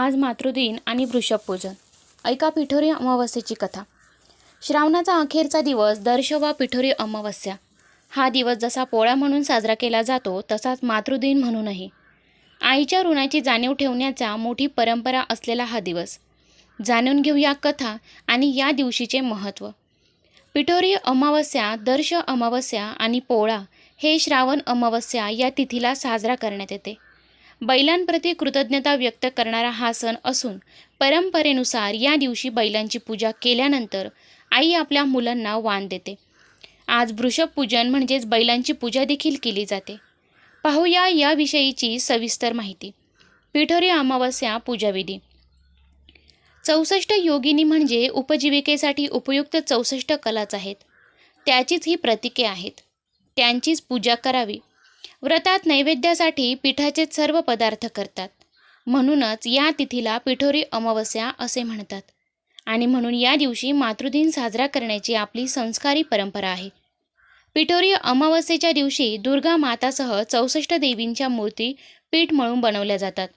आज मातृदिन आणि वृषभपूजन. ऐका पिठोरी अमावस्येची कथा. श्रावणाचा अखेरचा दिवस दर्शवा पिठोरी अमावस्या. हा दिवस जसा पोळा म्हणून साजरा केला जातो तसाच मातृदिन म्हणूनही. आईच्या ऋणाची जाणीव ठेवण्याचा मोठी परंपरा असलेला हा दिवस. जाणून घेऊया कथा आणि या दिवशीचे महत्त्व पिठोरी अमावस्या दर्श अमावस्या आणि पोळा हे श्रावण अमावस्या या तिथीला साजरा करण्यात येते. बैलांप्रती कृतज्ञता व्यक्त करणारा हा सण असून परंपरेनुसार या दिवशी बैलांची पूजा केल्यानंतर आई आपल्या मुलांना वाण देते. आज वृषभ पूजन म्हणजेच बैलांची पूजा देखील केली जाते. पाहूया याविषयीची सविस्तर माहिती. पिठोरी अमावस्या पूजाविधी. चौसष्ट योगिनी म्हणजे उपजीविकेसाठी उपयुक्त चौसष्ट कलाच आहेत. त्याचीच ही प्रतीके आहेत. त्यांचीच पूजा करावी. व्रतात नैवेद्यासाठी पिठाचे सर्व पदार्थ करतात. म्हणूनच या तिथीला पिठोरी अमावस्या असे म्हणतात. आणि म्हणून या दिवशी मातृदिन साजरा करण्याची आपली संस्कारी परंपरा आहे. पिठोरी अमावस्येच्या दिवशी दुर्गा मातासह चौसष्ट देवींच्या मूर्ती पीठ मळून बनवल्या जातात.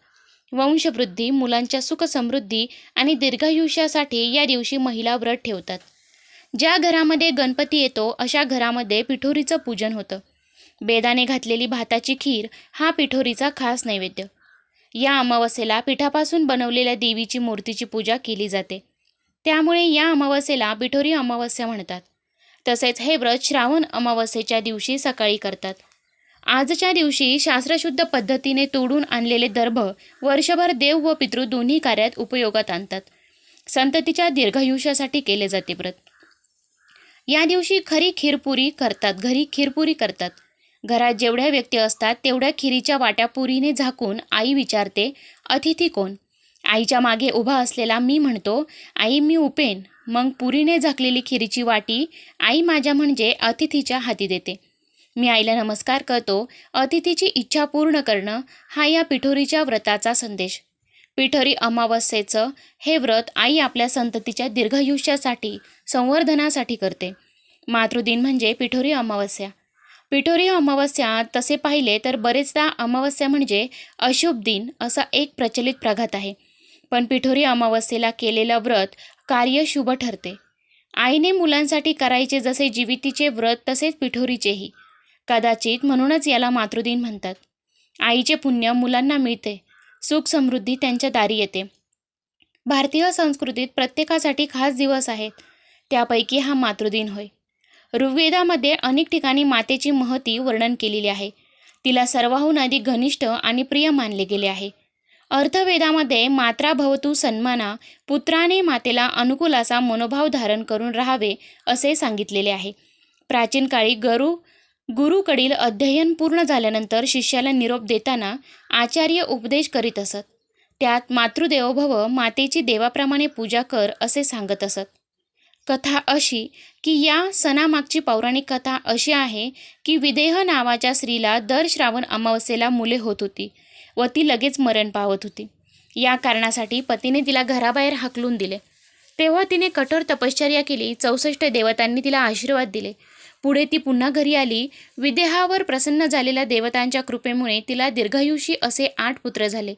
वंशवृद्धी मुलांच्या सुखसमृद्धी आणि दीर्घायुष्यासाठी या दिवशी महिला व्रत ठेवतात. ज्या घरामध्ये गणपती येतो अशा घरामध्ये पिठोरीचं पूजन होतं. बेदाने घातलेली भाताची खीर हा पिठोरीचा खास नैवेद्य. या अमावस्येला पिठापासून बनवलेल्या देवीची मूर्तीची पूजा केली जाते. त्यामुळे या अमावस्येला पिठोरी अमावस्या म्हणतात. तसेच हे व्रत श्रावण अमावस्येच्या दिवशी सकाळी करतात. आजच्या दिवशी शास्त्रशुद्ध पद्धतीने तोडून आणलेले दर्भ वर्षभर देव व पितृ दोन्ही कार्यात उपयोगात आणतात. संततीच्या दीर्घायुष्यासाठी केले जाते व्रत. या दिवशी खरी खीरपुरी करतात घरी खीरपुरी करतात. घरात जेवढ्या व्यक्ती असतात तेवढ्या खिरीच्या वाट्या पुरीने झाकून आई विचारते अतिथी कोण? आईच्या मागे उभा असलेला मी म्हणतो आई मी उपेन. मग पुरीने झाकलेली खिरीची वाटी आई माझ्या म्हणजे अतिथीच्या हाती देते. मी आईला नमस्कार करतो अतिथीची इच्छा पूर्ण करणं हा या पिठोरीच्या व्रताचा संदेश. पिठोरी अमावस्येचं हे व्रत आई आपल्या संततीच्या दीर्घायुष्यासाठी संवर्धनासाठी करते. मातृदिन म्हणजे पिठोरी अमावस्या. पिठोरी अमावस्या तसे पाहिले तर बरेचदा अमावस्या म्हणजे अशुभ दिन असा एक प्रचलित प्रघात आहे. पण पिठोरी अमावस्येला केलेलं व्रत कार्य शुभ ठरते. आईने मुलांसाठी करायचे जसे जीवितीचे व्रत तसेच पिठोरीचेही कदाचित म्हणूनच याला मातृदिन म्हणतात. आईचे पुण्य मुलांना मिळते. सुख समृद्धी त्यांच्या दारी येते. भारतीय संस्कृतीत प्रत्येकासाठी खास दिवस आहेत. त्यापैकी हा मातृदिन होय. ऋग्वेदामध्ये अनेक ठिकाणी मातेची महती वर्णन केलेली आहे. तिला सर्वाहून अधिक घनिष्ठ आणि प्रिय मानले गेले आहे. अर्थवेदामध्ये मात्रा भवतू सन्माना पुत्राने मातेला अनुकूल असा मनोभाव धारण करून राहावे असे सांगितलेले आहे. प्राचीन काळी गरु गुरुकडील अध्ययन पूर्ण झाल्यानंतर शिष्याला निरोप देताना आचार्य उपदेश करीत असत. त्यात मातृदेवोभव मातेची देवाप्रमाणे पूजा कर असे सांगत असत. कथा अशी की या सणामागची पौराणिक कथा अशी आहे की विदेह नावाच्या स्त्रीला दर श्रावण अमावस्येला मुले होत होती व ती लगेच मरण पावत होती. या कारणासाठी पतीने तिला घराबाहेर हाकलून दिले. तेव्हा तिने कठोर तपश्चर्या केली चौसष्ट देवतांनी तिला आशीर्वाद दिले. पुढे ती पुन्हा घरी आली. विदेहावर प्रसन्न झालेल्या देवतांच्या कृपेमुळे तिला दीर्घायुषी असे आठ पुत्र झाले.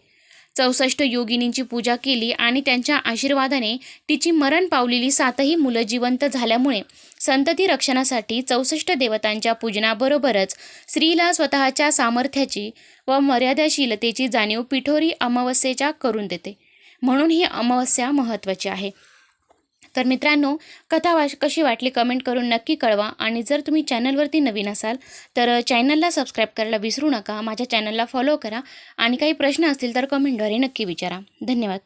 चौसष्ट योगिनींची पूजा केली आणि त्यांच्या आशीर्वादाने तिची मरण पावलेली सातही मुलं जिवंत झाल्यामुळे संतती रक्षणासाठी चौसष्ट देवतांच्या पूजनाबरोबरच स्त्रीला स्वतःच्या सामर्थ्याची व मर्यादाशीलतेची जाणीव पिठोरी अमावस्येच्या करून देते. म्हणून ही अमावस्या महत्त्वाची आहे. तर मित्रांनो कथा वाश कशी वाटली कमेंट करून नक्की कळवा. आणि जर तुम्ही चॅनलवरती नवीन असाल तर चॅनलला सबस्क्राईब करायला विसरू नका. माझ्या चॅनलला फॉलो करा. आणि काही प्रश्न असतील तर कमेंटद्वारे नक्की विचारा. धन्यवाद.